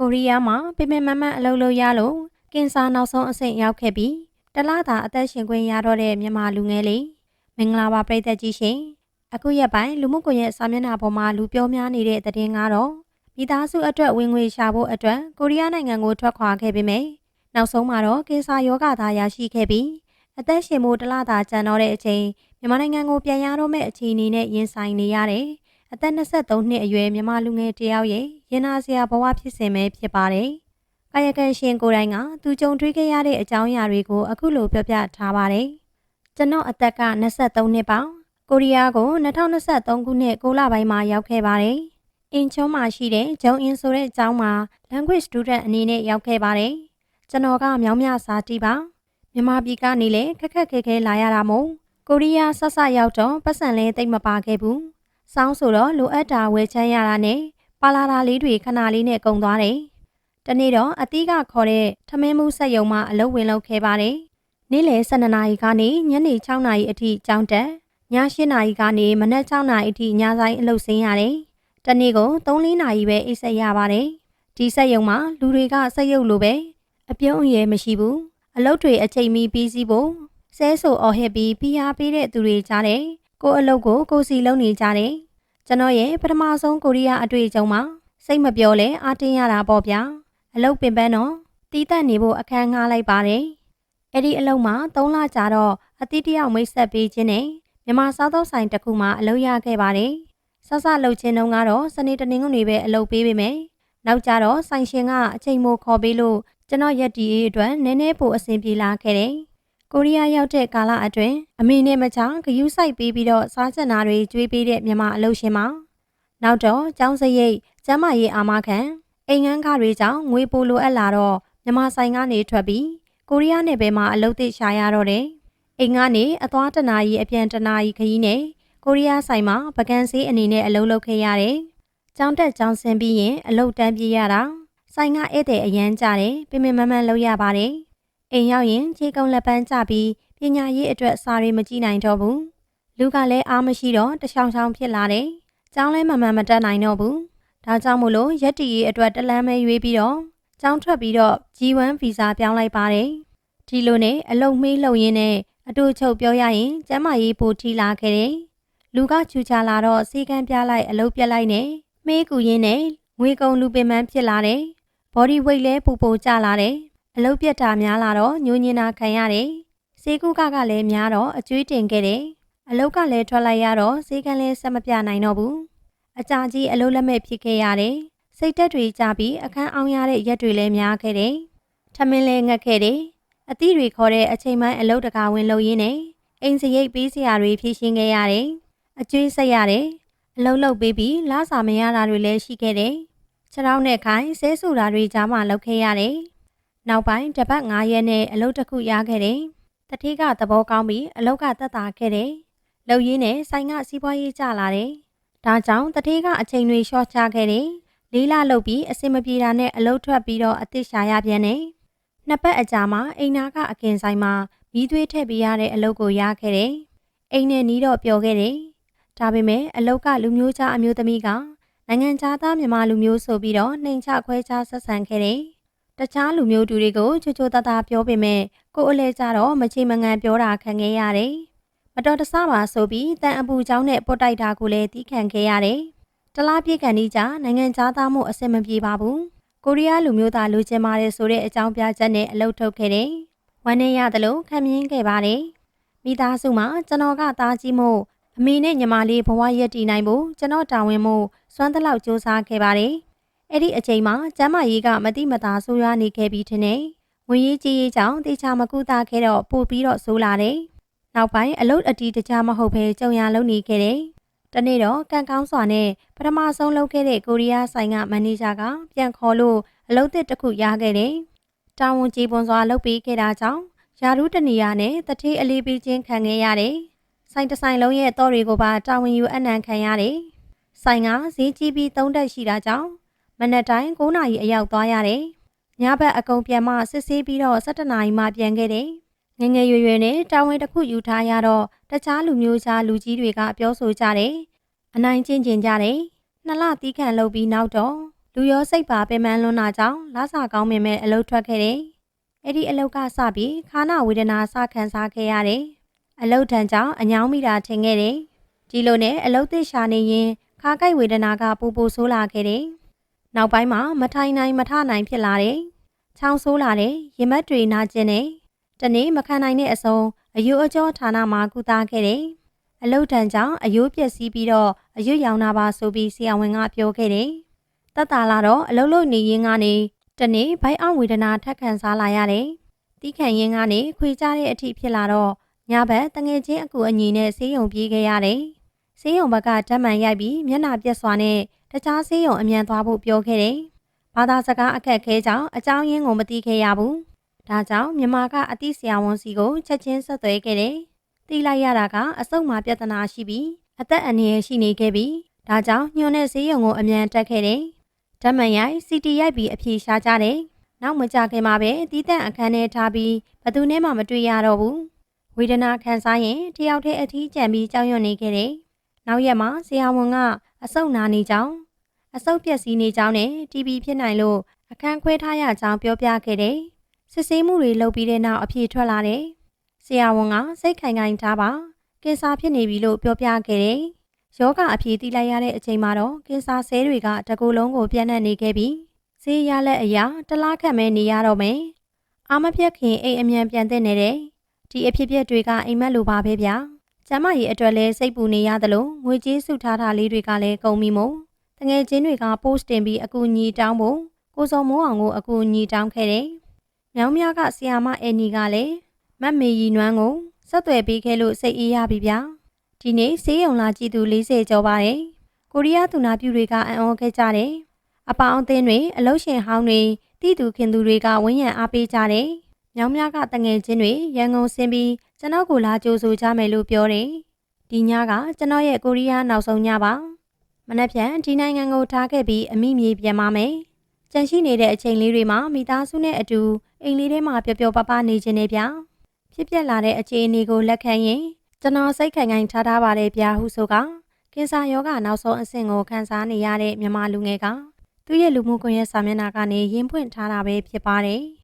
ကိုရီးယားမှာပြင်းပြင်းမမတ်အလုပ်လုပ်ရလို့ကင်ဆာနောက်ဆုံးအဆင့်ရောက်ခဲ့ပြီးတလားသာအသက်ရှင်ခွင့်ရတော့တဲ့မြန်မာလူငယ်လေးမင်္ဂလာပါပရိသတ်ကြီးရှင်အခုရက်ပိုင်းလူမှုကွန်ရက်စာမျက်နှာပေါ်မှာလူပြောများနေတဲ့သတင်းကတော့မိသားစုအတွက်ဝင်ငွေရှာဖို့အတွက်ကိုရီးယားနိုင်ငံကိုထွက်ခွာခဲ့ပေမယ့်နောက်ဆုံးမှာတော့ကင်ဆာရောဂါသားရရှိခဲ့ပြီးအသက်ရှင်ဖို့တလားသာကျန်တော့တဲ့အချိန်မြန်မာနိုင်ငံကိုပြန်ရတော့မယ့်အခြေအနေနဲ့ရင်ဆိုင်နေရတယ် အသက်23နှစ်အရွယ်မြန်မာလူငယ်တစ်ယောက်ရဲ့ရင်နာစရာဘဝဖြစ်စဉ်ပဲဖြစ်ပါတယ်။ကာယကံရှင်ကိုယ်တိုင်ကသူကြုံတွေ့ခဲ့ရတဲ့အကြောင်းအရာတွေကိုအခုလိုပြောပြထားပါတယ်။ကျွန်တော်အသက်က23နှစ်ပေါင်ကိုရီးယားကို2023ခုနှစ်6လပိုင်းမှာရောက်ခဲ့ပါတယ်။အင်ချွန်းမှာရှိတဲ့ဂျုံအင်ဆိုတဲ့အကျောင်းမှာ language student အနေနဲ့ရောက်ခဲ့ပါတယ်။ကျွန်တော်ကမြောင်းမြစာတီပါမြန်မာပြည်ကနေလည်းခက်ခက်ခဲခဲလာရတာမို့ကိုရီးယားဆက်ဆက်ရောက်တော့ပတ်စံလဲတိတ်မပါခဲ့ဘူး။ စောင်းဆိုတော့လိုအပ်တာဝယ်ချမ်းရတာနဲ့ပါလာတာလေးတွေခဏလေးနဲ့ကုန်သွားတယ်။တနေ့တော့အသီးကခေါ်တဲ့ထမင်းမှုဆက်ယုံမှအလုပ်ဝင်လုပ်ခဲ့ပါတယ်။နေ့လယ်12နာရီကနေညနေ6နာရီအထိကြောင်းတက်ည8နာရီကနေမနက်6နာရီအထိညဆိုင်အလုပ်ဆင်းရတယ်။တနေ့ကို3-4နာရီပဲအိပ်ဆက်ရပါတယ်။ဒီဆက်ယုံမှာလူတွေကဆက်ယုပ်လိုပဲအပြုံးအရဲမရှိဘူး။အလုပ်တွေအချိန်မီပြီးစီးဖို့ဆဲဆိုအော်ဟစ်ပြီးဖိအားပေးတဲ့သူတွေကြားတယ်။ကိုယ်အလုပ်ကိုကိုယ်စီလုပ်နေကြတယ်။ ကျွန်တော်ရဲ့ပထမဆုံးကိုရီးယားအတွေ့အကြုံမှာစိတ်မပြောလဲအားတင်းရတာပေါ့ဗျာ။အလုပ်ပင်ပန်းတော့တီးတက်နေဖို့အခန်းငှားလိုက်ပါတယ်။အဲ့ဒီအလုပ်မှာ၃လကြာတော့အတိတယောက်မိတ်ဆက်ပေးခြင်းနဲ့မြန်မာစားသောက်ဆိုင်တစ်ခုမှာအလုပ်ရခဲ့ပါတယ်။ဆဆလုပ်ခြင်းတုန်းကတော့စနေတနင်္ဂနွေပဲအလုပ်ပေးပေမယ်။နောက်ကြတော့ဆိုင်ရှင်ကအချိန်မိုခေါ်ပေးလို့ကျွန်တော်ရက်တီရေးအတွက်နည်းနည်းပိုအဆင်ပြေလာခဲ့တယ်။ ကိုရီးယားရောက်တဲ့ကာလအတွင်းအမေနဲ့မချဂယူးဆိုင်ပေးပြီးတော့စားချင်တာတွေကျွေးပေးတဲ့မြန်မာအလုပ်ရှင်မှာနောက်တော့ကျောင်းစရိတ်ကျမ်းမာရေးအာမခံအိမ်ငန်းကားတွေကြောင့်ငွေပိုလိုအပ်လာတော့မြန်မာဆိုင်ကနေထွက်ပြီးကိုရီးယားနယ်ပယ်မှာအလုပ်သစ်ရှာရတော့တယ်။အိမ်ကနေအသွားတနာရီအပြန်တနာရီခရီးနဲ့ကိုရီးယားဆိုင်မှာပကံဆေးအနေနဲ့အလုပ်လုပ်ခဲ့ရတယ်။ကျောင်းတက်ကျောင်းဆင်းပြီးရင်အလုပ်တန်းပြေးရတာဆိုင်ကဧည့်သည်အရန်ကြတယ်ပြင်းပြင်းမမန်လုပ်ရပါတယ်။ အိမ်ရောက်ရင်ခြေကုံလက်ပန်းကျပြီးပညာရေးအတွက်စာတွေမကြည့်နိုင်တော့ဘူး။လူကလည်းအားမရှိတော့တချောင်းချောင်းဖြစ်လာတယ်။ကျောင်းလည်းမမှန်မတက်နိုင်တော့ဘူး။ဒါကြောင့်မို့လို့ရက်တီရေးအတွက်တလန်းမဲရွေးပြီးတော့ကျောင်းထွက်ပြီးတော့ G1 ဗီဇာပြောင်းလိုက်ပါတယ်။ဒီလိုနဲ့အလုံမေးလုံရင်းနဲ့အတူချုပ်ပြောရရင်ကျမ်းမာရေးပိုထီလာခဲ့တယ်။လူကချူချလာတော့စီကံပြလိုက်အလုပ်ပြက်လိုက်နဲ့မေးကူရင်းနဲ့ငွေကုန်လူပင်ပန်းဖြစ်လာတယ်။ body weight လဲပူပိုကျလာတယ်။ အလုပ်ပြက်တာများလာတော့ညှို့ညင်တာခံရတယ်။စေကူကကလည်းများတော့အကျွေးတင်ခဲ့တယ်။အလုပ်ကလည်းထွက်လိုက်ရတော့စေကံလဲဆက်မပြနိုင်တော့ဘူး။အကြာကြီးအလုပ်လက်မဲ့ဖြစ်ခဲ့ရတယ်။စိတ်တက်တွေကြပြီးအခန်းအောင်ရတဲ့ရက်တွေလည်းများခဲ့တယ်။ထမင်းလဲငတ်ခဲ့တယ်။အသီးတွေခေါ်တဲ့အချိန်ပိုင်းအလုပ်တကာဝင်လုပ်ရင်းနဲ့အိမ်စရိတ်ပေးစရာတွေဖြည့်ရှင်းခဲ့ရတယ်။အကျွေးဆက်ရတယ်။အလုပ်လုပ်ပေးပြီးလစာမရတာတွေလည်းရှိခဲ့တယ်။ခြေထောက်နဲ့ခိုင်းဆဲဆူတာတွေကြားမှာလုပ်ခဲ့ရတယ်။ နောက်ပိုင်းတပတ်9ရက်နဲ့အလုပ်တစ်ခုရခဲ့တယ်။တတိကသဘောကောင်းပြီးအလုပ်ကတက်တာခဲ့တယ်။လုပ်ရင်းနဲ့ဆိုင်ကစီးပွားရေးကျလာတယ်။ဒါကြောင့်တတိကအချိန်တွေလျှော့ချခဲ့တယ်။လေးလာလုပ်ပြီးအစင်မပြေတာနဲ့အလုပ်ထွက်ပြီးတော့အသစ်ရှာရပြန်တယ်။နှစ်ပတ်အကြာမှာအိမ်နာကအကင်ဆိုင်မှာမီးသွေးထည့်ပေးရတဲ့အလုပ်ကိုရခဲ့တယ်။အိမ်နဲ့နီးတော့ပျော်ခဲ့တယ်။ဒါပေမဲ့အလုပ်ကလူမျိုးသားအမျိုးသမီးကနိုင်ငံခြားသားမြန်မာလူမျိုးဆိုပြီးတော့နှိမ်ချခွဲခြားဆက်ဆံခဲ့တယ်။ တခြားလူမျိုးတူတွေကိုချိုချိုတသားပြောပေမဲ့ကိုယ်အလဲကြတော့မချေမငံပြောတာခံခဲ့ရတယ်။မတော်တဆပါဆိုပြီးတန်အပူချောင်းနဲ့ပုတ်တိုက်တာကိုလည်းတီးခံခဲ့ရတယ်။တလားပြေကန်ဒီကြနိုင်ငံခြားသားမှုအဆင်မပြေပါဘူး။ကိုရီးယားလူမျိုးသားလူချင်းမာတဲ့ဆိုတဲ့အကြောင်းပြချက်နဲ့အလုပ်ထုတ်ခဲ့တယ်။ဝမ်းနေရတယ်လို့ခံမြင်ခဲ့ပါတယ်။မိသားစုမှာကျွန်တော်ကသားကြီးမို့အမေနဲ့ညီမလေးဘဝရက်တည်နိုင်ဖို့ကျွန်တော်တာဝန်မို့စွမ်းတလောက်စူးစမ်းခဲ့ပါတယ်။ အဲ့ဒီအချိန်မှာကျမ်းမာရေးကမတိမတာဆိုးရွားနေခဲ့ပြီးထင်တယ်။ငွေရေးကြေးရေးကြောင့်တေချာမကူတာခဲ့တော့ပို့ပြီးတော့ဆိုးလာတယ်။နောက်ပိုင်းအလုတ်အတီတကြားမဟုတ်ဘဲကြုံရလုံးနေခဲ့တယ်။တနေ့တော့ကန်ကောင်းစွာနဲ့ပထမဆုံးလုပ်ခဲ့တဲ့ကိုရီးယားဆိုင်ကမန်နေဂျာကပြန်ခေါ်လို့အလုပ်သစ်တစ်ခုရခဲ့တယ်။တာဝန်ကြီးပွန်စွာလုပ်ပေးခဲ့တာကြောင့်ယာရုတနေရနဲ့တထေးအလေးပေးခြင်းခံခဲ့ရတယ်။ဆိုင်တဆိုင်လုံးရဲ့တော့တွေကိုပါတာဝန်ယူအနံခံရတယ်။ဆိုင်ကဈေးကြီးပြီးသုံးတက်ရှိတာကြောင့် မနက်တိုင်း9နာရီအရောက်သွားရတယ်။ညဘက်အကုန်ပြန်မှစစ်ဆေးပြီးတော့7နာရီမှပြန်ခဲ့တယ်။ငငယ်ရွယ်ရွယ်နဲ့တာဝန်တစ်ခုယူထားရတော့တခြားလူမျိုးခြားလူကြီးတွေကပြောဆိုကြတယ်။အနိုင်ကျင့်ကျင်ကြတယ်။နှစ်လတီးခံလုပ်ပြီးနောက်တော့လူလူရောစိတ်ပါပင်ပန်းလွန်းတာကြောင့်လဆကောင်းပင်မဲ့အလုတ်ထွက်ခဲ့တယ်။အဲ့ဒီအလုတ်ကစပြီးခါနာဝေဒနာစခံစားခဲ့ရတယ်။အလုတ်ထံကြောင့်အညောင်းမိတာထင်ခဲ့တယ်။ဒီလိုနဲ့အလုတ်သစ်ရှာနေရင်ခါကိုက်ဝေဒနာကပူပူဆိုးလာခဲ့တယ်။ နောက်ပိုင်းမှာမထိုင်နိုင်မထနိုင်ဖြစ်လာတယ်။ချောင်းဆိုးလာတယ်။ရင်မက်တွေနာကျင်တယ်။တနေ့မခံနိုင်တဲ့အစုံအယိုးအကျော်ဌာနမှာကုသခဲ့တယ်။အလုတ်ထံကြောင့်အယိုးပျက်စီးပြီးတော့အယွတ်ရောင်နာပါဆိုပြီးဆရာဝန်ကပြောခဲ့တယ်။တက်တာလာတော့အလုတ်လုတ်နေရင်းကနေတနေ့ဘိုက်အောင်ဝေဒနာထက်ခံစားလာရတယ်။တီးခံရင်းကနေခွေကြတဲ့အထိဖြစ်လာတော့ညဘက်တငယ်ချင်းအကူအညီနဲ့ဆေးရုံပြေးခဲ့ရတယ်။ ဆေးရုံဘက်ကဓာတ်မှန်ရိုက်ပြီးမျက်နှာပြက်စွာနဲ့တခြားဆေးရုံအမြန်သွားဖို့ပြောခဲ့တယ်။ဘာသာစကားအခက်ခဲကြောင့်အကြောင်းရင်းကိုမသိခဲ့ရဘူး။ဒါကြောင့်မြန်မာကအသိဆရာဝန်စီကိုချက်ချင်းဆက်သွယ်ခဲ့တယ်။သိလိုက်ရတာကအဆုတ်မှာပြဿနာရှိပြီးအသက်အန္တရာယ်ရှိနေခဲ့ပြီးဒါကြောင့်ညွန်တဲ့ဈေးရုံကိုအမြန်တက်ခဲ့တယ်။ဓမ္မရိုက်စီတီရိုက်ပြီးအပြေရှားကြတယ်။နောက်မကြခင်မှာပဲတီးတန့်အခန်းထဲထားပြီးဘသူနဲ့မှမတွေ့ရတော့ဘူး။ဝေဒနာခံစားရင်တယောက်တည်းအထီးကျန်ပြီးကြောက်ရွံ့နေခဲ့တယ်။ နောက်ရက်မှာဆရာဝန်ကအဆုတ်နာနေကြောင်းအဆုတ်ပြက်စီးနေကြောင်းနဲ့ TB ဖြစ်နိုင်လို့အခန်းခွဲထားရကြောင်းပြောပြခဲ့တယ်။စစ်ဆေးမှုတွေလုပ်ပြီးတဲ့နောက်အပြေထွက်လာတယ်။ဆရာဝန်ကစိတ်ခိုင်ခိုင်ထားပါကင်ဆာဖြစ်နေပြီလို့ပြောပြခဲ့တယ်။ယောဂအဖြေသိလိုက်ရတဲ့အချိန်မှာတော့ကင်ဆာဆဲတွေကတကူလုံးကိုပြန့်နှံ့နေခဲ့ပြီးဆေးရလက်အရာတလားခတ်မဲနေရတော့မယ်။အာမပြက်ခင်အိမ်အမြန်ပြန်တဲ့နေတယ်။ဒီအဖြစ်အပျက်တွေကအိမ်မက်လိုပါပဲဗျာ။ ကျမကြီးအတွက်လဲစိတ်ပူနေရသလိုငွေကြေးစုထားတာလေးတွေကလည်းကုန်ပြီမို့တငယ်ချင်းတွေက post တင်ပြီးအကူအညီတောင်းဖို့ကိုစောမိုးအောင်ကိုအကူအညီတောင်းခဲ့တယ်။မြောင်မြကဆီယာမအန်နီကလည်းမတ်မေရီနွမ်းကိုဆက်သွယ်ပေးခဲ့လို့စိတ်အေးရပြီဗျာ။ဒီနေ့ဆေးရုံလာကြည့်သူ40ကျော်ပါတယ်။ကိုရီးယားသူနာပြုတွေကအံ့ဩခဲ့ကြတယ်။အပေါင်းအသင်းတွေအလုရှင်ဟောင်းတွေတိသူခင်သူတွေကဝန်းရံအားပေးကြတယ်။ မြောင်မြကတငယ်ချင်းတွေရန်ကုန်ဆင်းပြီးကျွန်တော်ကိုလာကြိုးဆိုကြမယ်လို့ပြောတယ်။ဒီညကကျွန်တော်ရဲ့ကိုရီးယားနောက်ဆုံးညပါ။မနက်ဖြန်ဒီနိုင်ငံကိုထားခဲ့ပြီးအမိမြေပြန်ပါမယ်။ကြန့်ရှိနေတဲ့အချိန်လေးတွေမှာမိသားစုနဲ့အတူအိမ်လေးထဲမှာပျော်ပျော်ပါးပါးနေခြင်းနဲ့ဗျာ။ဖြစ်ပျက်လာတဲ့အခြေအနေကိုလက်ခံရင်ကျွန်တော်စိတ်ခိုင်ခိုင်ထားထားပါတယ်ဗျာဟုဆိုကကင်ဆာယောဂနောက်ဆုံးအဆင့်ကိုခံစားနေရတဲ့မြန်မာလူငယ်ကသူ့ရဲ့လူမှုကွန်ရက်စာမျက်နှာကနေရင်းဖွင့်ထားတာပဲဖြစ်ပါတယ်။